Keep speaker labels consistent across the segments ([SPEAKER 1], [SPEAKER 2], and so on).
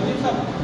[SPEAKER 1] আল্লাহ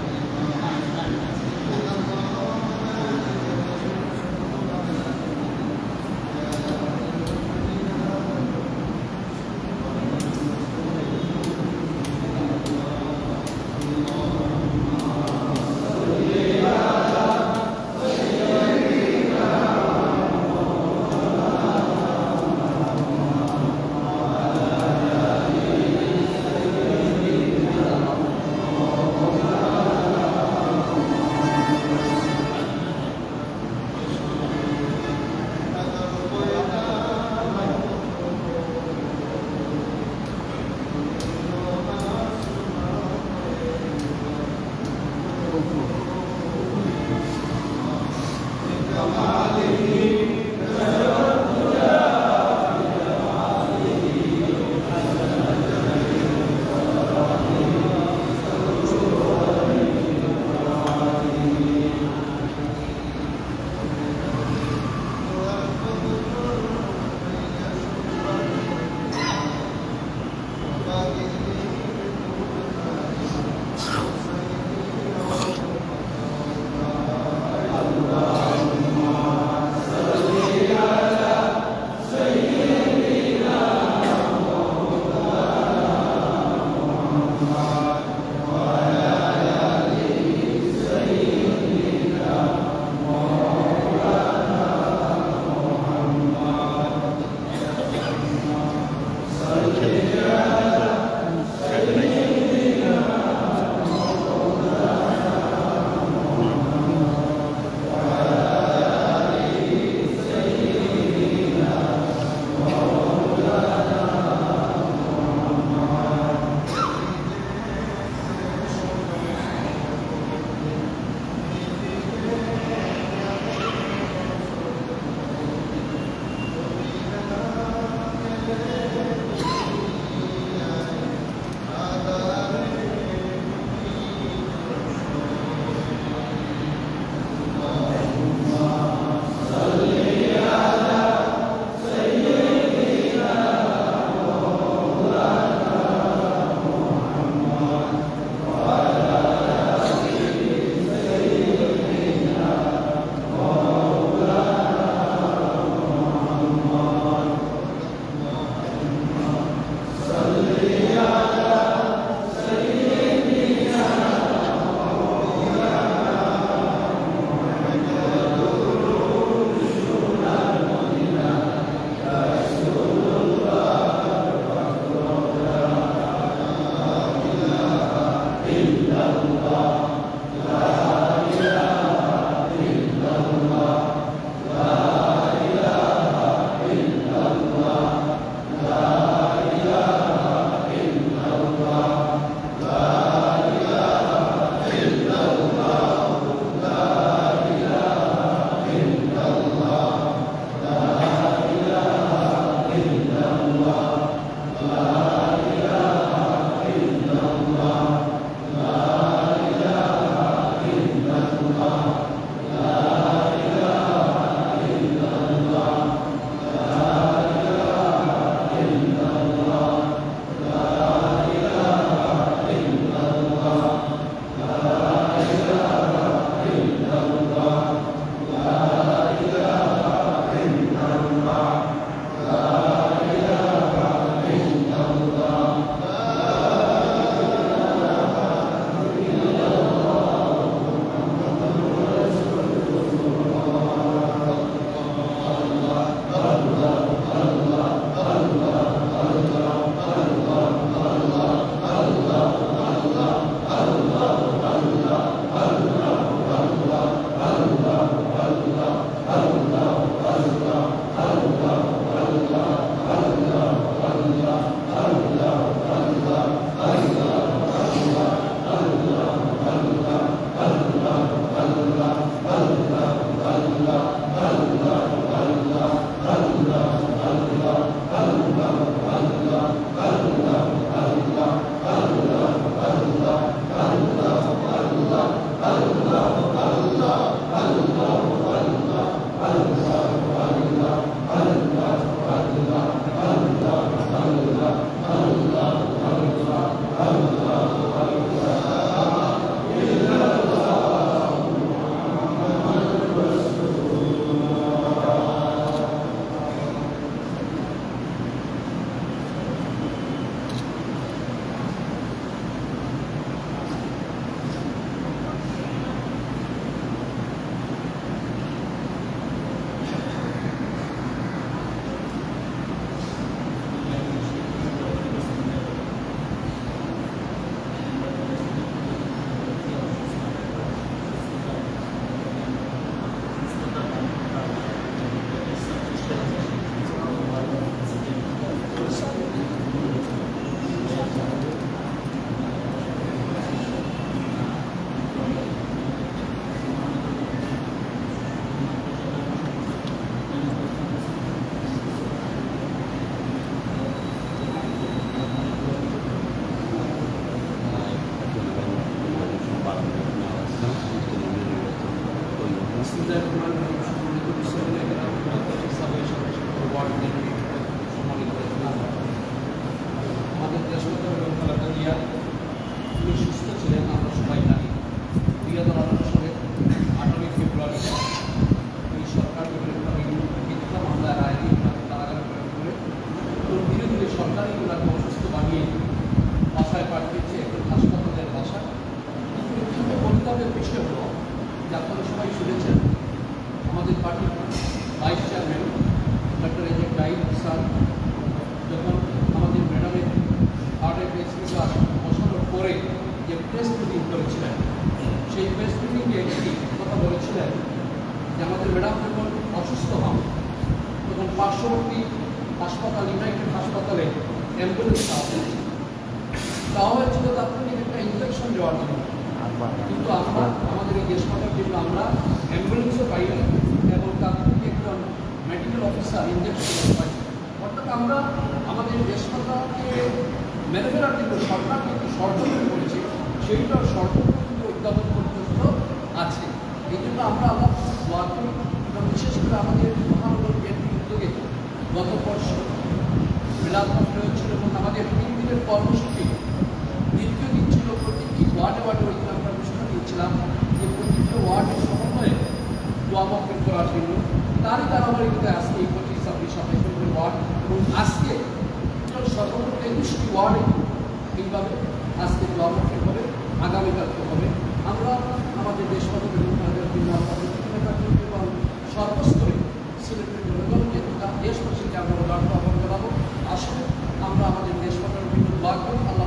[SPEAKER 2] Güzel bir side sir যখন আমাদের ম্যাডামের হার্টের ক্লাস বসানোর পরে যে প্রেস মিটিং করেছিলেন সেই প্রেস মিটিংয়ে একটি কথা বলেছিলেন যে আমাদের ম্যাডাম যখন অসুস্থ হন তখন পার্শ্ববর্তী হাসপাতাল ইউনাইটেড হাসপাতালে অ্যাম্বুলেন্স আছে তাও হচ্ছিল তাৎক্ষণিক একটা ইনজেকশন দেওয়ার জন্য। কিন্তু আমরা আমাদের এই হাসপাতাল জন্য আমরা অ্যাম্বুলেন্সও পাই না এবং তাৎক্ষণিক একজন মেডিকেল অফিসার ইনজেকশন আমরা আমাদের দেশ সরকারকে মেনে ফেলার কিন্তু সরকার কিন্তু ষড়যন্ত্র করেছে। সেইটা ষড়যন্ত্র সিলেটের জনগণকে গোটা দেশবাসীকে আমরা গর্ব আহ্বান করাবো আসুন, আমরা আমাদের দেশ গঠনের বিদ্যুৎ লাগবো আল্লাহ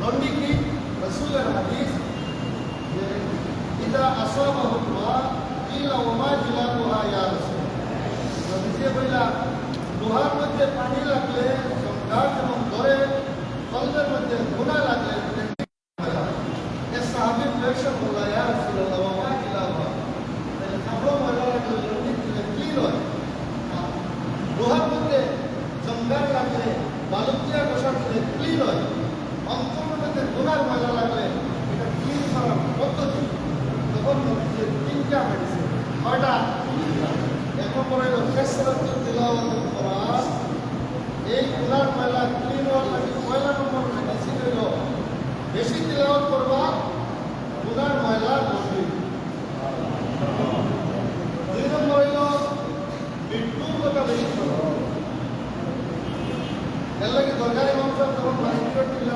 [SPEAKER 1] লন্ডি কি রসুলের হাদিস যে ইদা আসাবাহু বালুকিয়া পোশাক পরে ক্লিন হয় অন্তর্গতে গোনার ময়লা লাগলে এটা ক্লিন করার পদ্ধতি। তখন নদীতে তিনটা মেডিসিন কয়টা এক নম্বরে হলো ফেসরাতের তেলাওয়াতুল কোরআন এই গোনার ময়লা ক্লিন হওয়ার লাগে পয়লা নম্বর মেডিসিন হলো বেশি তেলাওয়াত করবা গোনার ময়লা Obrigado.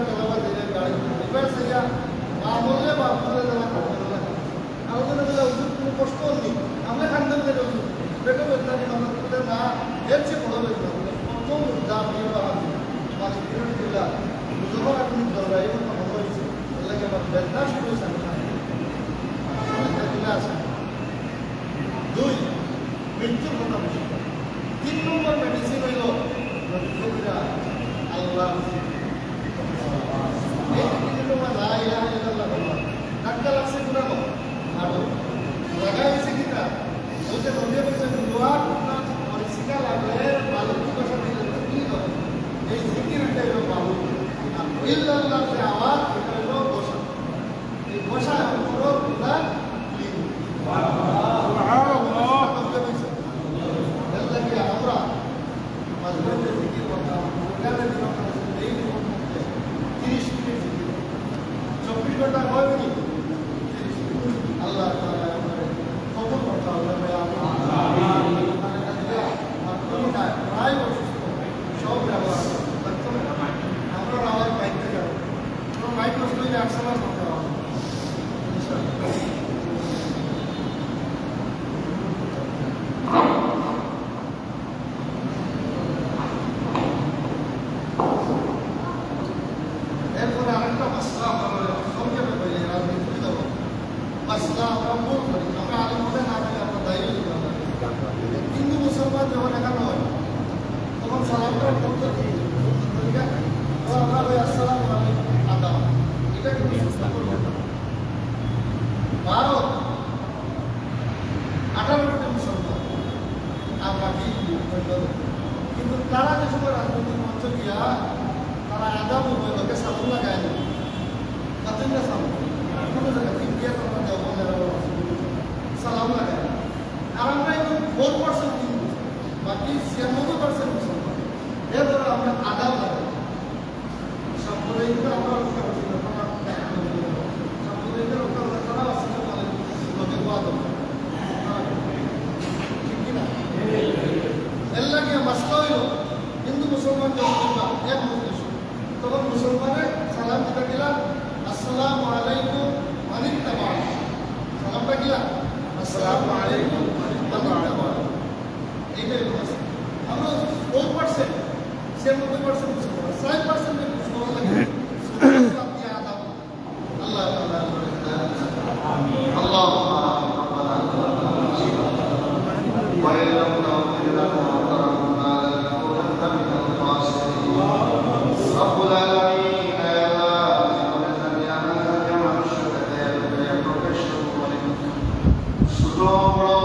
[SPEAKER 1] আসসালাম আঠারো কোটি মুসলমান। আর বাকি কিন্তু তারা যে সময় রাজনৈতিক মঞ্চ গিয়া তারা আদা বলবে লোকে সাবুন লাগায় না তাদের না সাবুন। কোনো জায়গায় ইন্ডিয়া তোমার দেওয়া সালাম লাগায় না আর আমরা এখন ফোর পার্সেন্ট বাকি ছিয়ানব্বই পার্সেন্ট মুসলমান। এরপরে আমরা আদাও লাগাই সব বলে আমরা মুসলমানের সালাম কিটা দিলাম। আসসালাম আলাইকুম, মানিক তামাল সালামটা দিলাম। আসসালাম আলাইকুম, মানিক তামাল এইটাই আমরা ফোর পার্সেন্ট সেভেন্টি পার্সেন্ট মুসলমান ফাইভ পার্সেন্ট মুসলমান। লাগে strong rock.